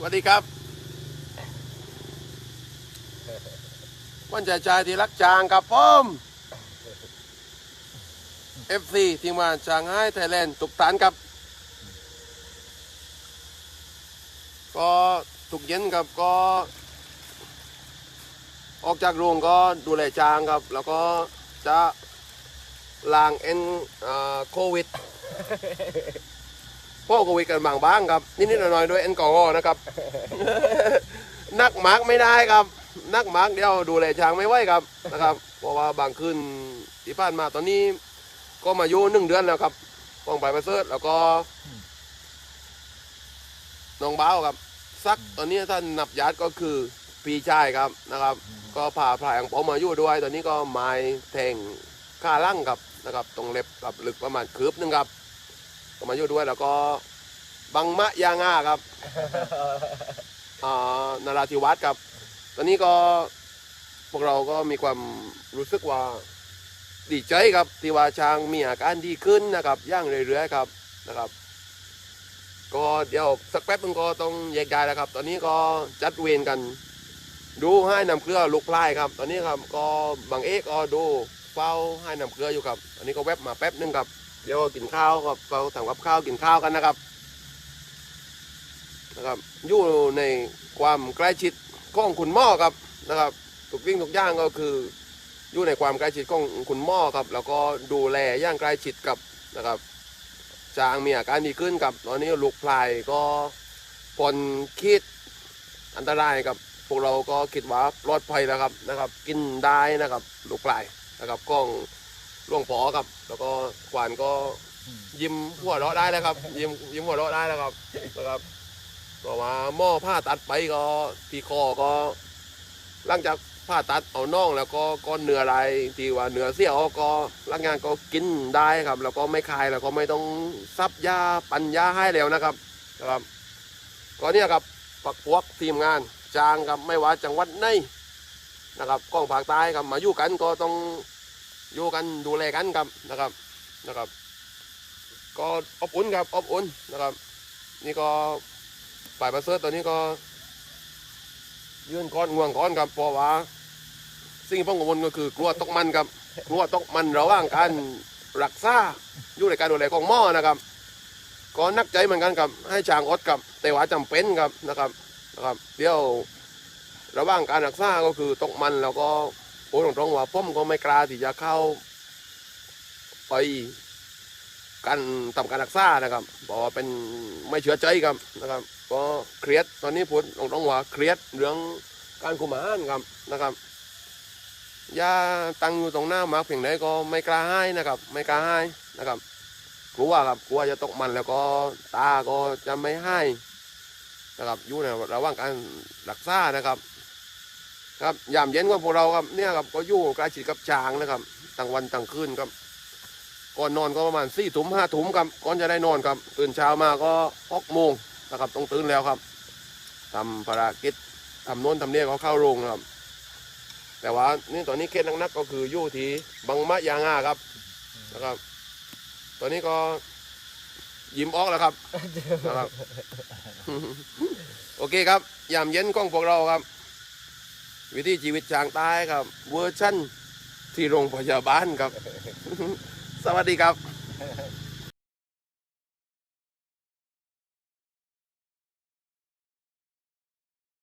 สวัสดีครับวันจ่ายชายที่รักจางครับผม FC ทีมงานจางไห้ไทยแลนด์ตุกตานครับ ก็ทุกเย็นครับก็ ออกจากโรงก็ดูแลจางครับ แล้วก็จะล้างเอ็นโควิด พวกโควิดกันบางบ้างครับนิดๆหน่อยๆด้วยแอลกอฮอล์นะครับ นักมาร์กไม่ได้ครับ นักมาร์กเดียวดูแลช้างไม่ไหวครับนะครับ เพราะว่าบางคืนที่ผ่านมาตอนนี้ ก็มาอยู่หนึ่งเดือนแล้วครับกองไปประเสริฐแล้วก็น้องบ้าวครับซักตอนนี้ท่านนับญาติก็คือปีชายครับนะครับ ก็ผ่าพลายของผมมาอยู่ด้วย ตอนนี้ก็ไม้แทงข้าล่างครับนะครับ ตรงเล็บกับลึกประมาณคืบหนึงครับ ก็มาอยู่ด้วยแล้วก็บังมะยางาครับอ่านราธิวัฒน์ครับ ตอนนี้ก็พวกเราก็มีความรู้สึกว่าดีใจครับที่ว่าช้างมีอาการดีขึ้นนะครับย่างเรื่อยๆครับนะครับ ก็เดี๋ยวสักแป๊บนึงก็ต้องแยกย้ายแล้วครับ ตอนนี้ก็จัดเวรกัน ดูให้นำเครือลูกพลายครับ ตอนนี้ครับก็บางเอกก็ดูเฝ้าให้นำเครืออยู่ครับ ตอนนี้ก็แวบมาแป๊บนึงครับ เดี๋ยวกินข้าวครับเราทำกับข้าวกินข้าวกันนะครับนะครับอยู่ในความใกล้ชิดของคุณหม้อครับนะครับทุกวิ่งทุกย่างก็คืออยู่ในความใกล้ชิดของคุณหม้อครับ แล้วก็ดูแลอย่างใกล้ชิดกับนะครับจางมีอาการดีขึ้นครับ ตอนนี้ลูกพลายก็ผลคิดอันตรายครับพวกเราก็คิดว่าปลอดภัยแล้วครับนะครับ กินได้นะครับ ลูกปลายนะครับกล้อง ล่วงพอครับ แล้วก็ขวานก็ยิ้มหัวเราะได้แล้วครับ ยิ้มยิ้มหัวเราะได้แล้วครับนะครับเพราะว่าหม้อผ้าตัดไปก็ที่คอก็หลังจากผ้าตัดเอาน่องแล้วก็ก้อนเนื้ออะไรที่ว่าเนื้อเสี้ยวก็ร่างงานก็กินได้ครับ แล้วก็ไม่คายแล้วก็ไม่ต้องซับยาปันยาให้แล้วนะครับนะครับก็เนี่ยครับปักพวกทีมงานจางครับไม่ว่าจังหวัดไหนนะครับกล้องภาคใต้ครับมาอยู่กันก็ต้อง อยู่กันดูแลกันครับนะครับนะครับ ก็อบอุ่นครับอบอุ่นนะครับ นี่ก็ฝ่ายประเสริฐตอนนี้ก็ ยื่นก้อนง่วงก้อนครับเพราะว่าสิ่งที่พ้องกังวลก็คือกลัวตกมันครับกลัวตกมันระหว่างการรักษาอยู่ในการดูแลของหม้อนะครับ ก็นักใจเหมือนกันครับให้ช้างอดกับแต่ว่าจำเป็นครับนะครับนะครับ เดี๋ยวระหว่างการรักษาก็คือตกมันแล้วก็ โอ้ตรงๆว่าผมก็ไม่กล้าที่จะเข้า ไปการทำการรักษานะครับเพราะว่าเป็นไม่เชื่อใจครับนะครับก็เครียดตอนนี้พูดตรงๆว่าเครียดเรื่องการคุมอาหารครับนะครับยาตั้งอยู่ตรงหน้ามาเพียงใดก็ไม่กล้าให้นะครับ ไม่กล้าให้นะครับกลัวครับกลัวจะตกมันแล้วก็ตาก็จะไม่ให้นะครับอยู่ในระหว่างการรักษานะครับ ครับยามเย็นของพวกเราครับเนี่ยครับก็อยู่ใกล้ชิดกับช้างนะครับตั้งวันตั้งคืนครับก่อนนอนก็ประมาณสี่ถุมห้าถุมครับก่อนจะได้นอนครับ ตื่นเช้ามาก็หกโมงนะครับต้องตื่นแล้วครับทำภารกิจทำโน้นทำเนี่ยก็เข้าโรงครับ แต่ว่านี่ตอนนี้เคสนักๆก็คืออยู่ที่บังมะยางาครับนะครับ ตอนนี้ก็ยิ้มออกแล้วครับนะครับ โอเคครับยามเย็นของพวกเราครับ วิธีชีวิตช้างตายครับ เวอร์ชั่นที่โรงพยาบาลครับ สวัสดีครับ